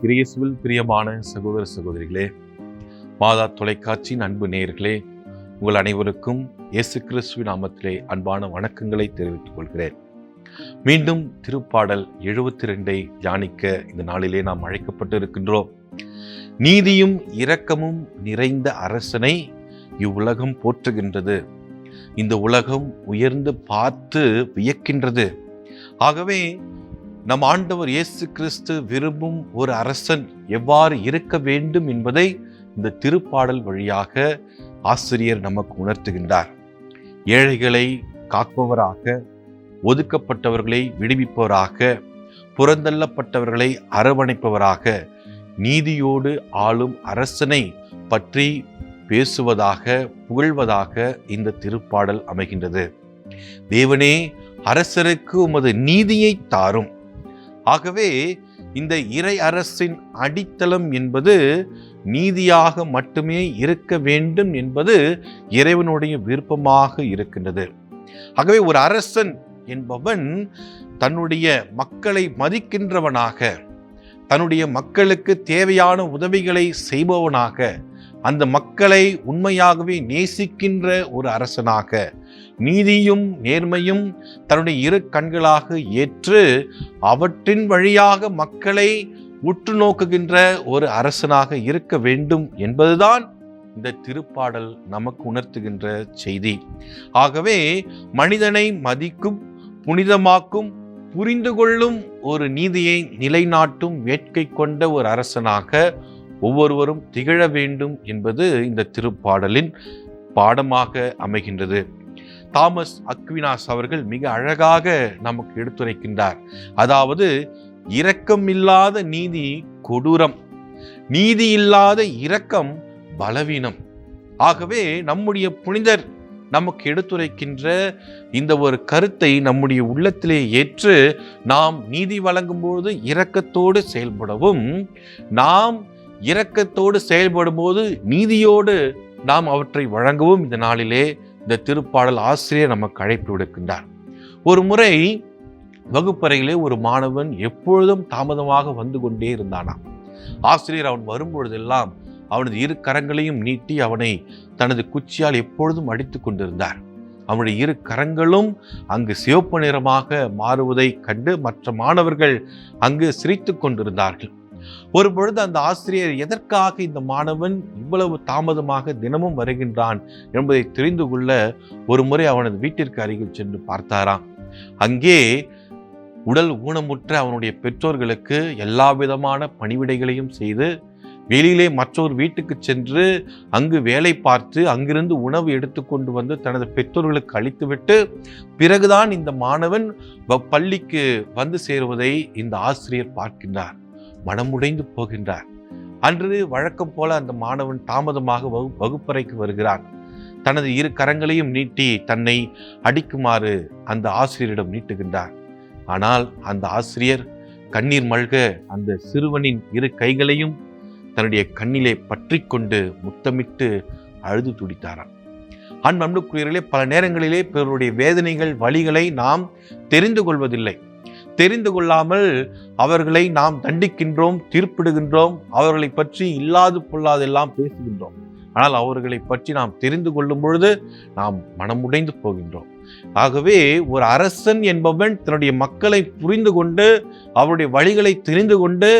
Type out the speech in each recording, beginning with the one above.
கிரியேசுவில் பிரியமான சகோதர சகோதரிகளே மாதா தொலைக்காட்சியின் அன்பு நேயர்களே உங்கள் அனைவருக்கும் இயேசு கிறிஸ்துவின் நாமத்திலே அன்பான வணக்கங்களை தெரிவித்துக் கொள்கிறேன். மீண்டும் திருப்பாடல் எழுபத்தி ரெண்டை தியானிக்க இந்த நாளிலே நாம் அழைக்கப்பட்டு இருக்கின்றோம் நீதியும் இரக்கமும் நிறைந்த அரசனை இவ்வுலகம் போற்றுகின்றது. இந்த உலகம் உயர்ந்து பார்த்து வியக்கின்றது. ஆகவே நம் ஆண்டவர் இயேசு கிறிஸ்து விரும்பும் ஒரு அரசன் எவ்வாறு இருக்க வேண்டும் என்பதை இந்த திருப்பாடல் வழியாக ஆசிரியர் நமக்கு உணர்த்துகின்றார். ஏழைகளை காப்பவராக ஒதுக்கப்பட்டவர்களை விடுவிப்பவராக புறந்தள்ளப்பட்டவர்களை அரவணைப்பவராக நீதியோடு ஆளும் அரசனை பற்றி பேசுவதாக புகழ்வதாக இந்த திருப்பாடல் அமைகின்றது. தேவனே அரசருக்கு உமது நீதியை தாரும். ஆகவே இந்த இறை அரசின் அடித்தளம் என்பது நீதியாக மட்டுமே இருக்க வேண்டும் என்பது இறைவனுடைய விருப்பமாக இருக்கின்றது. ஆகவே ஒரு அரசன் என்பவன் தன்னுடைய மக்களை மதிக்கின்றவனாக தன்னுடைய மக்களுக்கு தேவையான உதவிகளை செய்பவனாக அந்த மக்களை உண்மையாகவே நேசிக்கின்ற ஒரு அரசனாக நீதியும் நேர்மையும் தன்னுடைய இரு கண்களாக ஏற்று அவற்றின் வழியாக மக்களை உற்று நோக்குகின்ற ஒரு அரசனாக இருக்க வேண்டும் என்பதுதான் இந்த திருப்பாடல் நமக்கு உணர்த்துகின்ற செய்தி. ஆகவே மனிதனை மதிக்கும் புனிதமாக்கும் புரிந்து கொள்ளும் ஒரு நீதியை நிலைநாட்டும் வேட்கை கொண்ட ஒரு அரசனாக ஒவ்வொருவரும் திகழ வேண்டும் என்பது இந்த திருப்பாடலின் பாடமாக அமைகின்றது. தாமஸ் அக்வினாஸ் அவர்கள் மிக அழகாக நமக்கு எடுத்துரைக்கின்றார். அதாவது இரக்கம் இல்லாத நீதி கொடூரம் நீதி இல்லாத இரக்கம் பலவீனம். ஆகவே நம்முடைய புனிதர் நமக்கு எடுத்துரைக்கின்ற இந்த ஒரு கருத்தை நம்முடைய உள்ளத்திலே ஏற்று நாம் நீதி வழங்கும்போது இரக்கத்தோடு செயல்படவும் நாம் இரக்கத்தோடு செயல்படும் போது நீதியோடு நாம் அவற்றை வழங்கவும் இந்த நாளிலே இந்த திருப்பாடல் ஆசிரியர் நமக்கு அழைப்பு விடுக்கின்றார். ஒரு முறை வகுப்பறையிலே ஒரு மாணவன் எப்பொழுதும் தாமதமாக வந்து கொண்டே இருந்தானாம். ஆசிரியர் அவன் வரும்பொழுதெல்லாம் அவனது இரு கரங்களையும் நீட்டி அவனை தனது குச்சியால் எப்பொழுதும் அடித்து கொண்டிருந்தார். அவனுடைய இரு கரங்களும் அங்கு சிவப்பு நிறமாக மாறுவதை கண்டு மற்ற மாணவர்கள் அங்கு சிரித்து கொண்டிருந்தார்கள். ஒரு பொழுது அந்த ஆசிரியர் எதற்காக இந்த மாணவன் இவ்வளவு தாமதமாக தினமும் வருகின்றான் என்பதை தெரிந்து கொள்ள ஒரு முறை அவனது வீட்டிற்கு அருகில் சென்று பார்த்தாராம். அங்கே உடல் ஊனமுற்ற அவனுடைய பெற்றோர்களுக்கு எல்லா விதமான பணிவிடைகளையும் செய்து வெளியிலே மற்றொரு வீட்டுக்கு சென்று அங்கு வேலை பார்த்து அங்கிருந்து உணவு எடுத்துக்கொண்டு வந்து தனது பெற்றோர்களுக்கு அளித்துவிட்டு பிறகுதான் இந்த மாணவன் பள்ளிக்கு வந்து சேருவதை இந்த ஆசிரியர் பார்க்கின்றார். மனமுடைந்து போகின்றார். அன்று வழக்கம் போல அந்த மாணவன் தாமதமாக வகு வகுப்பறைக்கு வருகிறான். தனது இரு கரங்களையும் நீட்டி தன்னை அடிக்குமாறு அந்த ஆசிரியரிடம் நீட்டுகின்றார். ஆனால் அந்த ஆசிரியர் கண்ணீர் மல்க அந்த சிறுவனின் இரு கைகளையும் தன்னுடைய கண்ணிலே பற்றி கொண்டு முத்தமிட்டு அழுது துடித்தாராம். அன்புக்குரியர்களே பல நேரங்களிலே பிறருடைய வேதனைகள் வழிகளை நாம் தெரிந்து கொள்வதில்லை. தெரிந்து கொள்ளாமல் அவர்களை நாம் தண்டிக்கின்றோம் தீர்ப்பிடுகின்றோம் அவர்களை பற்றி இல்லாது பொல்லாதெல்லாம் பேசுகின்றோம். ஆனால் அவர்களை பற்றி நாம் தெரிந்து கொள்ளும் பொழுது நாம் மனமுடைந்து போகின்றோம். ஆகவே ஒரு அரசன் என்பவன் தன்னுடைய மக்களை புரிந்து கொண்டு அவருடைய வழிகளை தெரிந்து கொண்டு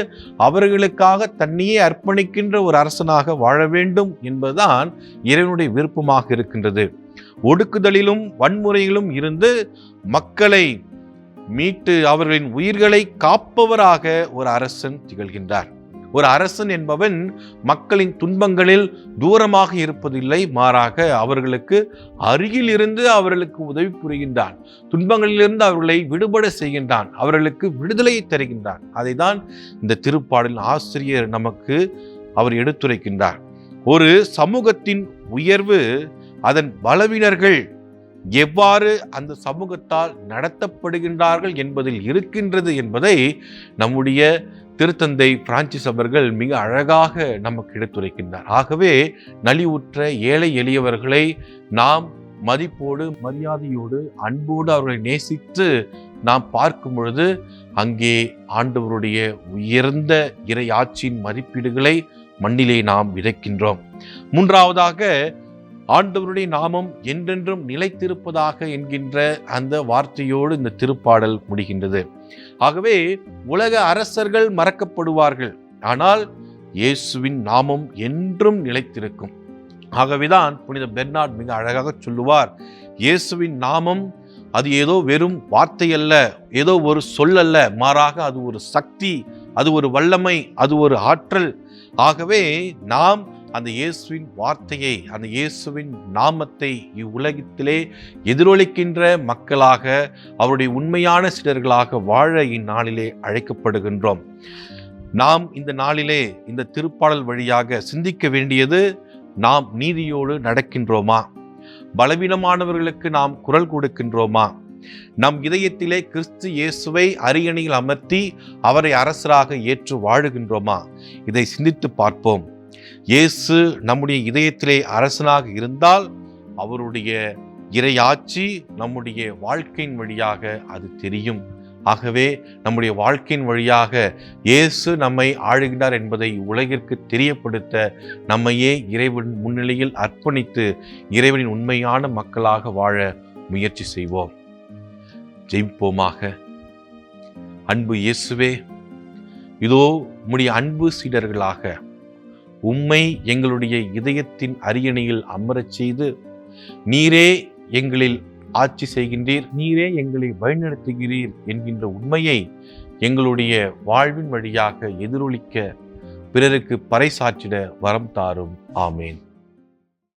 அவர்களுக்காக தன்னையே அர்ப்பணிக்கின்ற ஒரு அரசனாக வாழ வேண்டும் என்பதுதான் இறைவனுடைய விருப்பமாக இருக்கின்றது. ஒடுக்குதலிலும் வன்முறையிலும் இருந்து மக்களை மீட்டு அவர்களின் உயிர்களை காப்பவராக ஒரு அரசன் திகழ்கின்றார். ஒரு அரசன் என்பவன் மக்களின் துன்பங்களில் தூரமாக இருப்பதில்லை மாறாக அவர்களுக்கு அருகில் இருந்து அவர்களுக்கு உதவி புரிகின்றான். துன்பங்களிலிருந்து அவர்களை விடுபட செய்கின்றான். அவர்களுக்கு விடுதலையை தருகின்றான். அதை தான் இந்த திருப்பாடல் ஆசிரியர் நமக்கு அவர் எடுத்துரைக்கின்றார். ஒரு சமூகத்தின் உயர்வு அதன் பலவினர்கள் எவ்வாறு அந்த சமூகத்தால் நடத்தப்படுகின்றார்கள் என்பதில் இருக்கின்றது என்பதை நம்முடைய திருத்தந்தை பிரான்சிஸ் அவர்கள் மிக அழகாக நமக்கு எடுத்துரைக்கின்றார். ஆகவே நலிவுற்ற ஏழை எளியவர்களை நாம் மதிப்போடு மரியாதையோடு அன்போடு அவர்களை நேசித்து நாம் பார்க்கும் பொழுது அங்கே ஆண்டவருடைய உயர்ந்த இறையாட்சியின் மதிப்பீடுகளை மண்ணிலே நாம் விதைக்கின்றோம். மூன்றாவதாக ஆண்டவருடைய நாமம் என்றென்றும் நிலைத்திருப்பதாக என்கின்ற அந்த வார்த்தையோடு இந்த திருப்பாடல் முடிகின்றது. ஆகவே உலக அரசர்கள் மறக்கப்படுவார்கள். ஆனால் இயேசுவின் நாமம் என்றும் நிலைத்திருக்கும். ஆகவேதான் புனித பெர்னாட் மிக அழகாக சொல்லுவார். இயேசுவின் நாமம் அது ஏதோ வெறும் வார்த்தை அல்ல ஏதோ ஒரு சொல் அல்ல மாறாக அது ஒரு சக்தி அது ஒரு வல்லமை அது ஒரு ஆற்றல். ஆகவே நாம் அந்த இயேசுவின் வார்த்தையை அந்த இயேசுவின் நாமத்தை இவ்வுலகத்திலே எதிரொலிக்கின்ற மக்களாக அவருடைய உண்மையான சிலர்களாக வாழ இந்நாளிலே அழைக்கப்படுகின்றோம். நாம் இந்த நாளிலே இந்த திருப்பாடல் வழியாக சிந்திக்க வேண்டியது நாம் நீதியோடு நடக்கின்றோமா? பலவீனமானவர்களுக்கு நாம் குரல் கொடுக்கின்றோமா? நம் இதயத்திலே கிறிஸ்து இயேசுவை அரியணையில் அமர்த்தி அவரை அரசராக ஏற்று வாழுகின்றோமா? இதை சிந்தித்து பார்ப்போம். இயேசு நம்முடைய இதயத்திலே அரசனாக இருந்தால் அவருடைய இறையாட்சி நம்முடைய வாழ்க்கையின் வழியாக அது தெரியும். ஆகவே நம்முடைய வாழ்க்கையின் வழியாக இயேசு நம்மை ஆளுகிறார் என்பதை உலகிற்கு தெரியப்படுத்த நம்மையே இறைவன் முன்னிலையில் அர்ப்பணித்து இறைவனின் உண்மையான மக்களாக வாழ முயற்சி செய்வோம். ஜெயிப்போமாக. அன்பு இயேசுவே இதோ உம்முடைய அன்பு சீடர்களாக உம்மை எங்களுடைய இதயத்தின் அரியணையில் அமரச் செய்து நீரே எங்களில் ஆட்சி செய்கின்றீர் நீரே எங்களை வழிநடத்துகிறீர் என்கின்ற உண்மையை எங்களுடைய வாழ்வின் வழியாக எதிரொலிக்க பிறருக்கு பறைசாற்றிட வரம் தாரும். ஆமேன்.